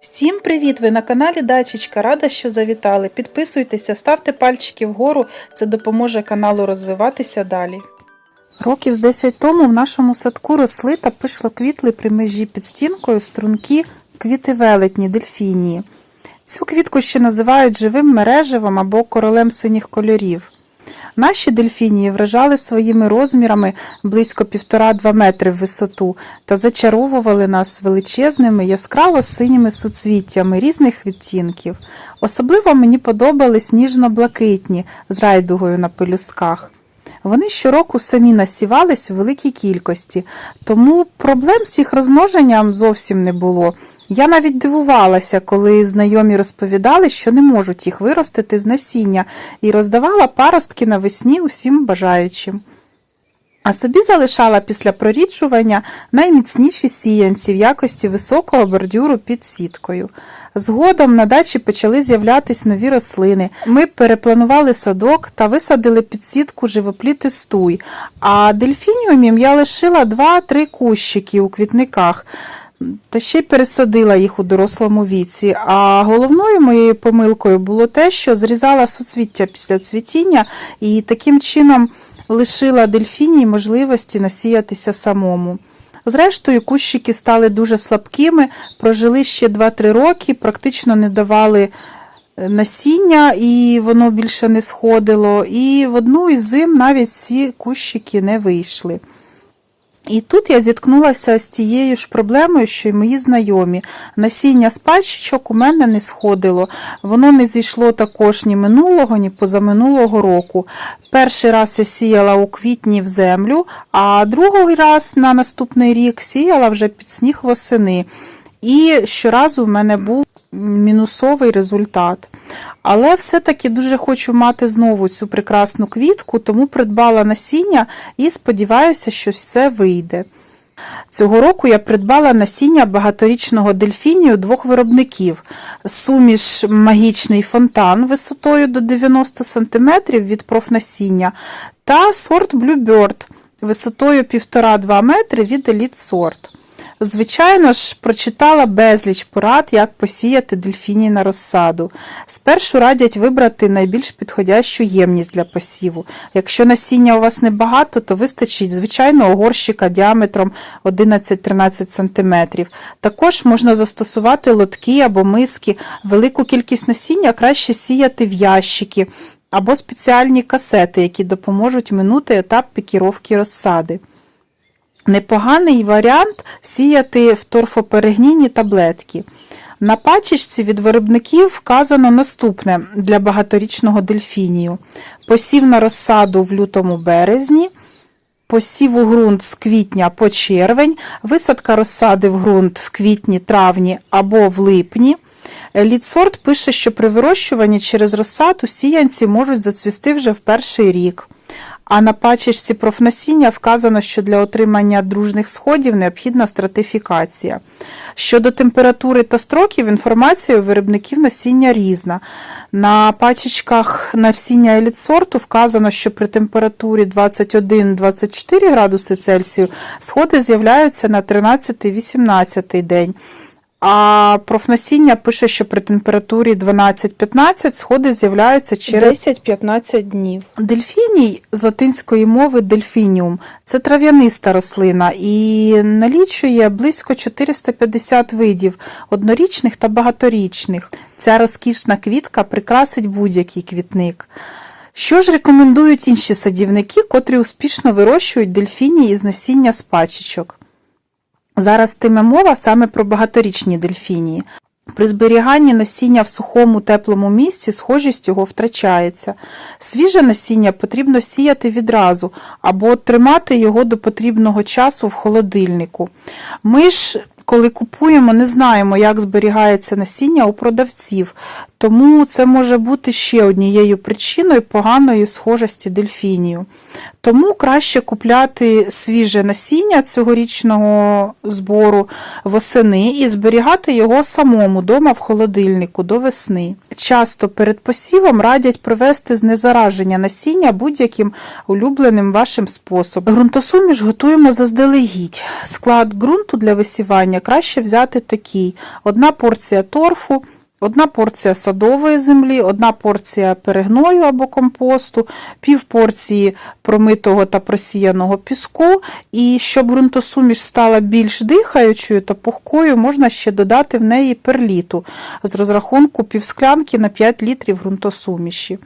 Всім привіт! Ви на каналі Дачечка. Рада, що завітали. Підписуйтеся, ставте пальчики вгору, це допоможе каналу розвиватися далі. Років з 10 тому в нашому садку росли та пишло квітли при межі під стінкою струнки квіти велетні, дельфінії. Цю квітку ще називають живим мереживом або королем синіх кольорів. Наші дельфінії вражали своїми розмірами близько 1,5-2 метри в висоту та зачаровували нас величезними яскраво синіми суцвіттями різних відтінків. Особливо мені подобались ніжно-блакитні з райдугою на пелюстках. Вони щороку самі насівались у великій кількості, тому проблем з їх розмноженням зовсім не було. Я навіть дивувалася, коли знайомі розповідали, що не можуть їх виростити з насіння, і роздавала паростки навесні усім бажаючим. А собі залишала після проріджування найміцніші сіянці в якості високого бордюру під сіткою. Згодом на дачі почали з'являтись нові рослини. Ми перепланували садок та висадили під сітку живопліти стуй, а дельфініумів я лишила 2-3 кущики у квітниках. Та ще й пересадила їх у дорослому віці. А головною моєю помилкою було те, що зрізала суцвіття після цвітіння і таким чином лишила дельфіній можливості насіятися самому. Зрештою, кущики стали дуже слабкими, прожили ще 2-3 роки, практично не давали е, насіння, і воно більше не сходило. І в одну із зим навіть ці кущики не вийшли. І тут я зіткнулася з тією ж проблемою, що й мої знайомі. Насіння з пальчичок у мене не сходило. Воно не зійшло також ні минулого, ні позаминулого року. Перший раз я сіяла у квітні в землю, а другий раз на наступний рік сіяла вже під сніг восени. І щоразу в мене був мінусовий результат. Але все-таки дуже хочу мати знову цю прекрасну квітку, тому придбала насіння і сподіваюся, що все вийде. Цього року я придбала насіння багаторічного дельфінію двох виробників. Суміш магічний фонтан висотою до 90 см від профнасіння та сорт Bluebird висотою 1,5-2 метри від Elite сорт. Звичайно ж, прочитала безліч порад, як посіяти дельфіній на розсаду. Спершу радять вибрати найбільш підходящу ємність для посіву. Якщо насіння у вас небагато, то вистачить звичайного горщика діаметром 11-13 см. Також можна застосувати лотки або миски. Велику кількість насіння краще сіяти в ящики або спеціальні касети, які допоможуть минути етап пікіровки розсади. Непоганий варіант сіяти в торфоперегнійні таблетки. На пачечці від виробників вказано наступне для багаторічного дельфінію: посів на розсаду в лютому березні, посів у ґрунт з квітня по червень, висадка розсади в ґрунт в квітні, травні або в липні. Лідсорт пише, що при вирощуванні через розсаду сіянці можуть зацвісти вже в перший рік. А на пачечці профнасіння вказано, що для отримання дружних сходів необхідна стратифікація. Щодо температури та строків, інформація у виробників насіння різна. На пачечках насіння елітсорту вказано, що при температурі 21-24 градуси Цельсію сходи з'являються на 13-18 день. А профнасіння пише, що при температурі 12-15 сходи з'являються через 10-15 днів. Дельфіній з латинської мови дельфініум це трав'яниста рослина і налічує близько 450 видів однорічних та багаторічних. Ця розкішна квітка прикрасить будь-який квітник. Що ж рекомендують інші садівники, котрі успішно вирощують дельфінії із насіння з пачечок? Зараз тиме мова саме про багаторічні дельфінії. При зберіганні насіння в сухому теплому місці схожість його втрачається. Свіже насіння потрібно сіяти відразу або тримати його до потрібного часу в холодильнику. Ми ж, коли купуємо, не знаємо, як зберігається насіння у продавців, тому це може бути ще однією причиною поганої схожості дельфінію. Тому краще купляти свіже насіння цьогорічного збору восени і зберігати його самому дома в холодильнику до весни. Часто перед посівом радять провести знезараження насіння будь-яким улюбленим вашим способом. Ґрунтосуміш готуємо заздалегідь. Склад ґрунту для висівання краще взяти такий: одна порція торфу. Одна порція садової землі, одна порція перегною або компосту, пів порції промитого та просіяного піску. І щоб ґрунтосуміш стала більш дихаючою та пухкою, можна ще додати в неї перліту з розрахунку півсклянки на 5 літрів ґрунтосуміші.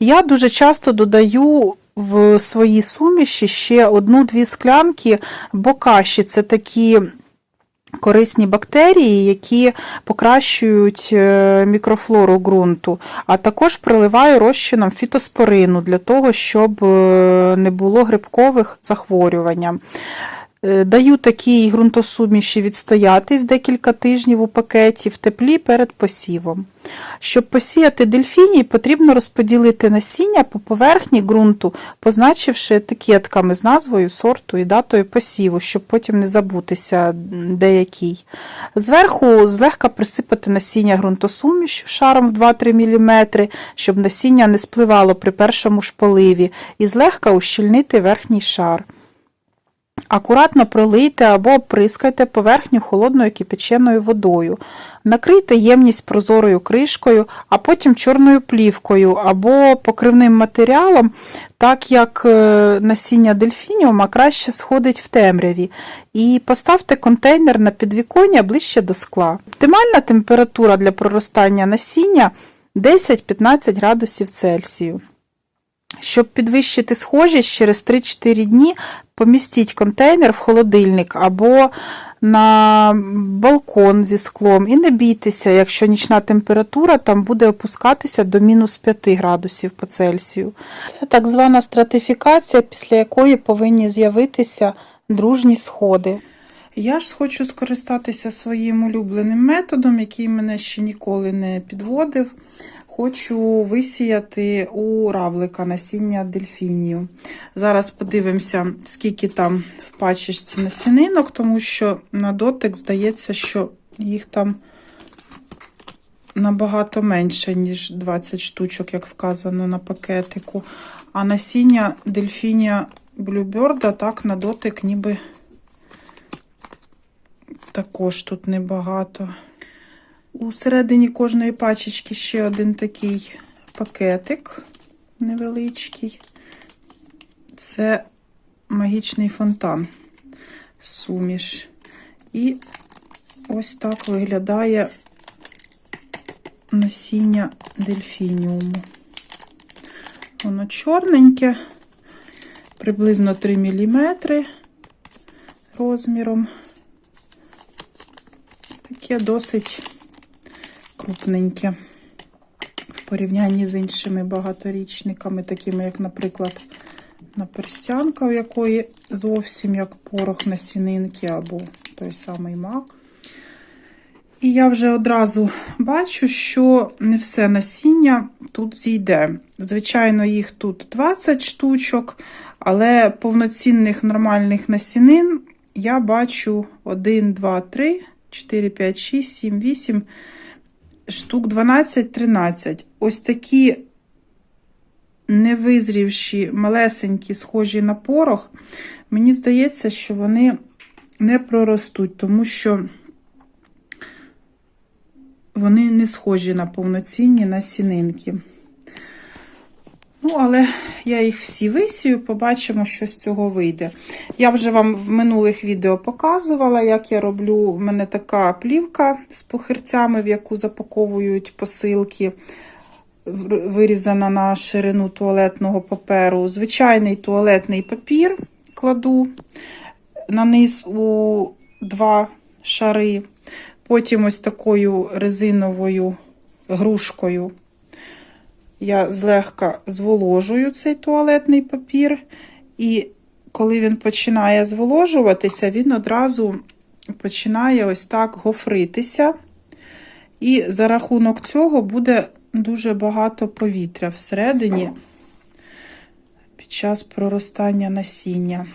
Я дуже часто додаю в свої суміші ще одну-дві склянки бокаші. Це такі корисні бактерії, які покращують е, мікрофлору ґрунту, а також проливаю розчином фітоспорину для того, щоб е, не було грибкових захворювань. Е, Даю такій ґрунтосуміші відстоятись декілька тижнів у пакеті в теплі перед посівом. Щоб посіяти дельфіній, потрібно розподілити насіння по поверхні ґрунту, позначивши етикетками з назвою сорту і датою посіву, щоб потім не забутися деякий. Зверху злегка присипати насіння ґрунтосумішю шаром в 2-3 мм, щоб насіння не спливало при першому ж поливі, і злегка ущільнити верхній шар. Акуратно пролийте або оприскайте поверхню холодною кипяченою водою. Накрийте ємність прозорою кришкою, а потім чорною плівкою або покривним матеріалом, так як е, насіння дельфініума краще сходить в темряві. І поставте контейнер на підвіконня ближче до скла. Оптимальна температура для проростання насіння 10-15 градусів Цельсію. Щоб підвищити схожість, через 3-4 дні помістіть контейнер в холодильник або на балкон зі склом. І не бійтеся, якщо нічна температура там буде опускатися до мінус 5 градусів по Цельсію. Це так звана стратифікація, після якої повинні з'явитися дружні сходи. Я ж хочу скористатися своїм улюбленим методом, який мене ще ніколи не підводив. Хочу висіяти у равлика насіння дельфінію. Зараз подивимося, скільки там в пачечці насінинок, тому що на дотик здається, що їх там набагато менше, ніж 20 штучок, як вказано на пакетику. А насіння дельфінія блюберда так на дотик ніби також тут небагато. У середині кожної пачечки ще один такий пакетик невеличкий. Це магічний фонтан, суміш. І ось так виглядає насіння дельфініуму. Воно чорненьке, приблизно 3 мм розміром. Таке досить крупненьке в порівнянні з іншими багаторічниками, такими, як, наприклад, наперстянка, у якої зовсім як порох насінинки, або той самий мак. І я вже одразу бачу, що не все насіння тут зійде. Звичайно, їх тут 20 штучок, але повноцінних нормальних насінин я бачу 1, 2, 3, 4, 5, 6, 7, 8 штук 12-13. Ось такі невизрівші, малесенькі, схожі на порох, мені здається, що вони не проростуть, тому що вони не схожі на повноцінні насінинки. Ну, але я їх всі висію, побачимо, що з цього вийде. Я вже вам в минулих відео показувала, як я роблю. У мене така плівка з похирцями, в яку запаковують посилки, вирізана на ширину туалетного паперу. Звичайний туалетний папір кладу на низ у два шари. Потім ось такою резиновою грушкою я злегка зволожую цей туалетний папір, і коли він починає зволожуватися, він одразу починає ось так гофритися. І за рахунок цього буде дуже багато повітря всередині під час проростання насіння.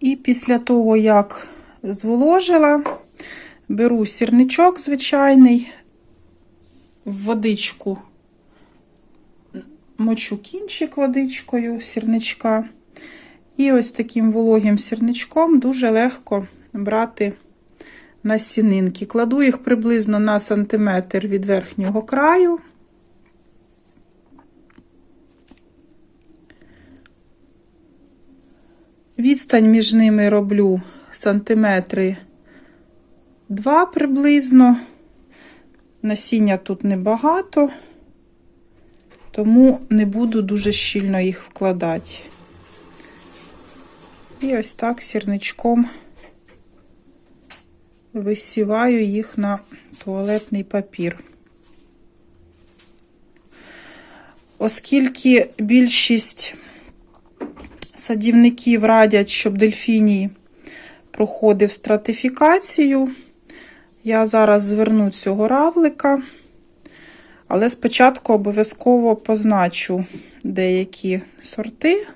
І після того, як зволожила, беру сірничок звичайний, в водичку мочу кінчик водичкою сірничка. І ось таким вологим сірничком дуже легко брати насінинки. Кладу їх приблизно на сантиметр від верхнього краю. Відстань між ними роблю сантиметри 2 приблизно. Насіння тут небагато, тому не буду дуже щільно їх вкладати. І ось так сірничком висіваю їх на туалетний папір. Оскільки більшість садівників радять, щоб дельфіній проходив стратифікацію, я зараз зверну цього равлика, але спочатку обов'язково позначу деякі сорти.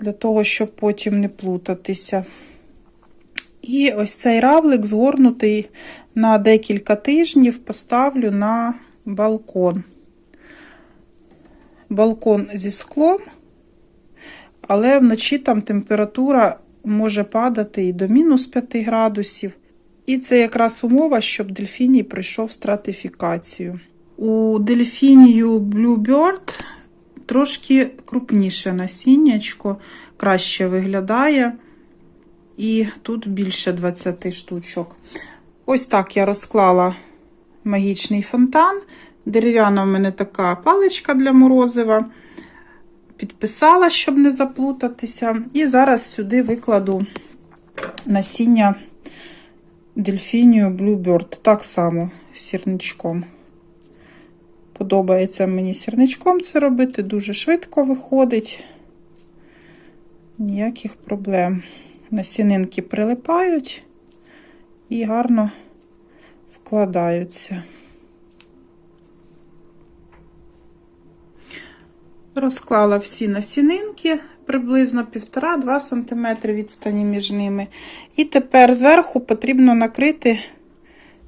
Для того, щоб потім не плутатися. І ось цей равлик згорнутий на декілька тижнів поставлю на балкон. Балкон зі склом, але вночі там температура може падати і до мінус 5 градусів. І це якраз умова, щоб дельфіній пройшов стратифікацію. У дельфінію Bluebird трошки крупніше насіннячко, краще виглядає. І тут більше 20 штучок. Ось так я розклала магічний фонтан. Дерев'яна в мене така паличка для морозива. Підписала, щоб не заплутатися. І зараз сюди викладу насіння дельфінію Bluebird. Так само сірничком. Подобається мені сірничком це робити, дуже швидко виходить. Ніяких проблем. Насінинки прилипають і гарно вкладаються. Розклала всі насінинки, приблизно 1,5-2 см відстані між ними. І тепер зверху потрібно накрити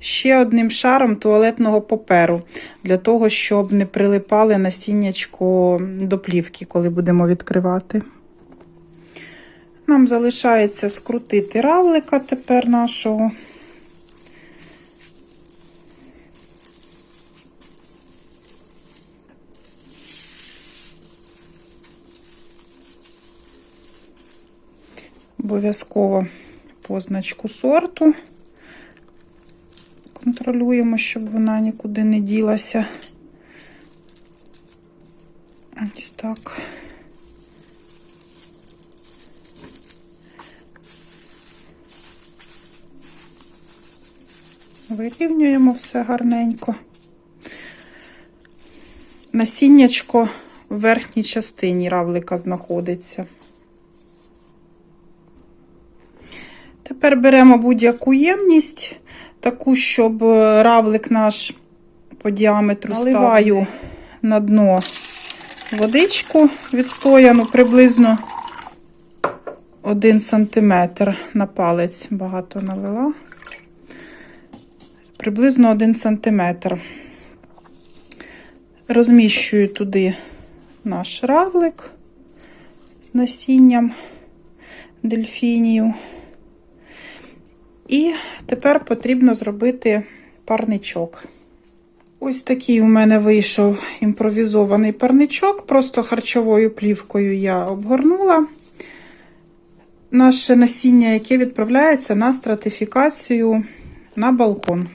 ще одним шаром туалетного паперу, для того, щоб не прилипали насіннячко до плівки, коли будемо відкривати. Нам залишається скрутити равлика тепер нашого. Обов'язково позначку сорту. Контролюємо, щоб вона нікуди не ділася. Ось так. Вирівнюємо все гарненько. Насіннячко в верхній частині равлика знаходиться. Тепер беремо будь-яку ємність, таку, щоб равлик наш по діаметру наливаю на дно водичку відстояну приблизно 1 см на палець. Багато налила. Приблизно 1 см. Розміщую туди наш равлик з насінням дельфінію. І тепер потрібно зробити парничок. Ось такий у мене вийшов імпровізований парничок, просто харчовою плівкою я обгорнула наше насіння, яке відправляється на стратифікацію на балкон.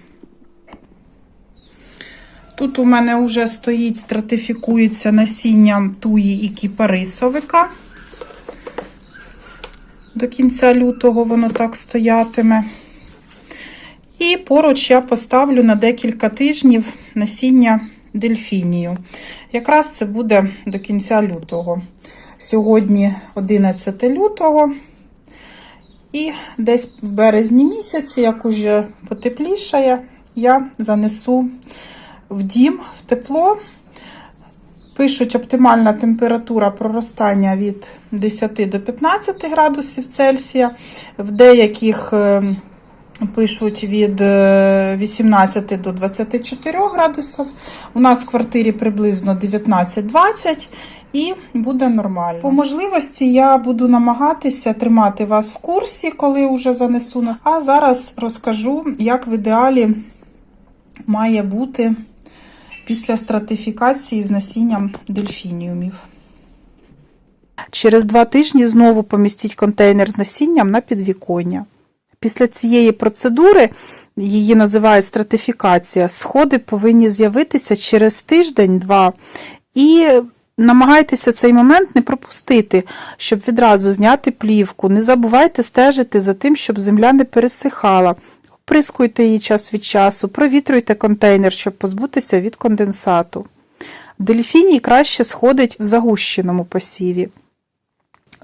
Тут у мене вже стоїть, стратифікується насінням туї і кіпарисовика. До кінця лютого воно так стоятиме. І поруч я поставлю на декілька тижнів насіння дельфінію. Якраз це буде до кінця лютого. Сьогодні 11 лютого. І десь в березні місяці, як уже потеплішає, я занесу в дім, в тепло. Пишуть оптимальна температура проростання від 10 до 15 градусів Цельсія. В деяких е, пишуть від е, 18 до 24 градусів. У нас в квартирі приблизно 19-20 і буде нормально. По можливості я буду намагатися тримати вас в курсі, коли вже занесу нас. А зараз розкажу, як в ідеалі має бути після стратифікації з насінням дельфініумів. Через два тижні знову помістіть контейнер з насінням на підвіконня. Після цієї процедури, її називають стратифікація, сходи повинні з'явитися через тиждень-два. І намагайтеся цей момент не пропустити, щоб відразу зняти плівку. Не забувайте стежити за тим, щоб земля не пересихала. Оприскуйте її час від часу, провітруйте контейнер, щоб позбутися від конденсату. Дельфіній краще сходить в загущеному посіві.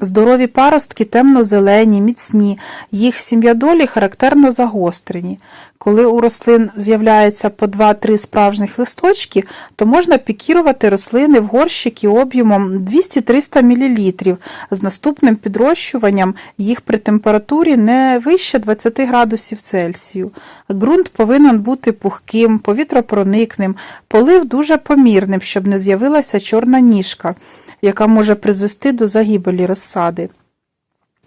Здорові паростки темно-зелені, міцні, їх сім'ядолі характерно загострені. Коли у рослин з'являється по 2-3 справжніх листочки, то можна пікірувати рослини в горщики об'ємом 200-300 мл з наступним підрощуванням їх при температурі не вище 20 градусів Цельсію. Ґрунт повинен бути пухким, повітропроникним, полив дуже помірним, щоб не з'явилася чорна ніжка яка може призвести до загибелі розсади.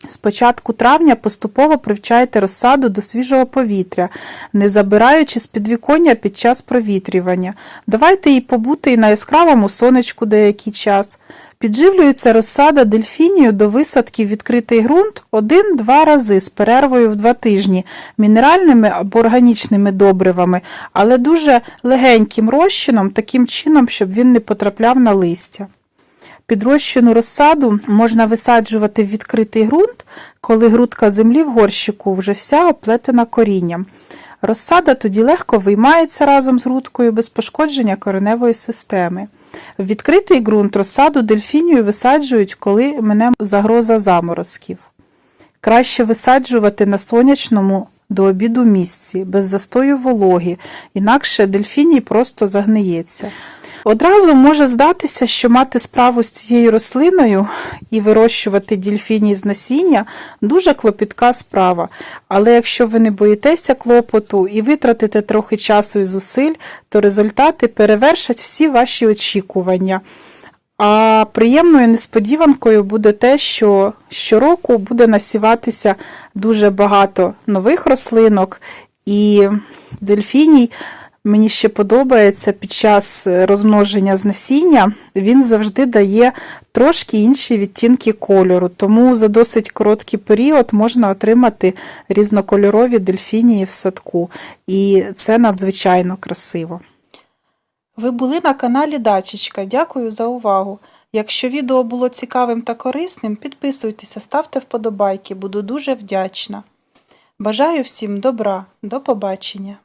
З початку травня поступово привчайте розсаду до свіжого повітря, не забираючи з підвіконня під час провітрювання. Давайте їй побути і на яскравому сонечку деякий час. Підживлюється розсада дельфінію до висадки в відкритий ґрунт один-два рази з перервою в два тижні мінеральними або органічними добривами, але дуже легеньким розчином, таким чином, щоб він не потрапляв на листя. Підрощену розсаду можна висаджувати в відкритий ґрунт, коли грудка землі в горщику вже вся оплетена корінням. Розсада тоді легко виймається разом з грудкою без пошкодження кореневої системи. В відкритий ґрунт розсаду дельфінію висаджують, коли мине загроза заморозків. Краще висаджувати на сонячному до обіду місці, без застою вологи, інакше дельфіній просто загниється. Одразу може здатися, що мати справу з цією рослиною і вирощувати дільфіній з насіння дуже клопітка справа. Але якщо ви не боїтеся клопоту і витратите трохи часу і зусиль, то результати перевершать всі ваші очікування. А приємною несподіванкою буде те, що щороку буде насіватися дуже багато нових рослинок, і дельфіній мені ще подобається під час розмноження з насіння, він завжди дає трошки інші відтінки кольору, тому за досить короткий період можна отримати різнокольорові дельфінії в садку, і це надзвичайно красиво. Ви були на каналі Дачечка. Дякую за увагу. Якщо відео було цікавим та корисним, підписуйтеся, ставте вподобайки, буду дуже вдячна. Бажаю всім добра, до побачення!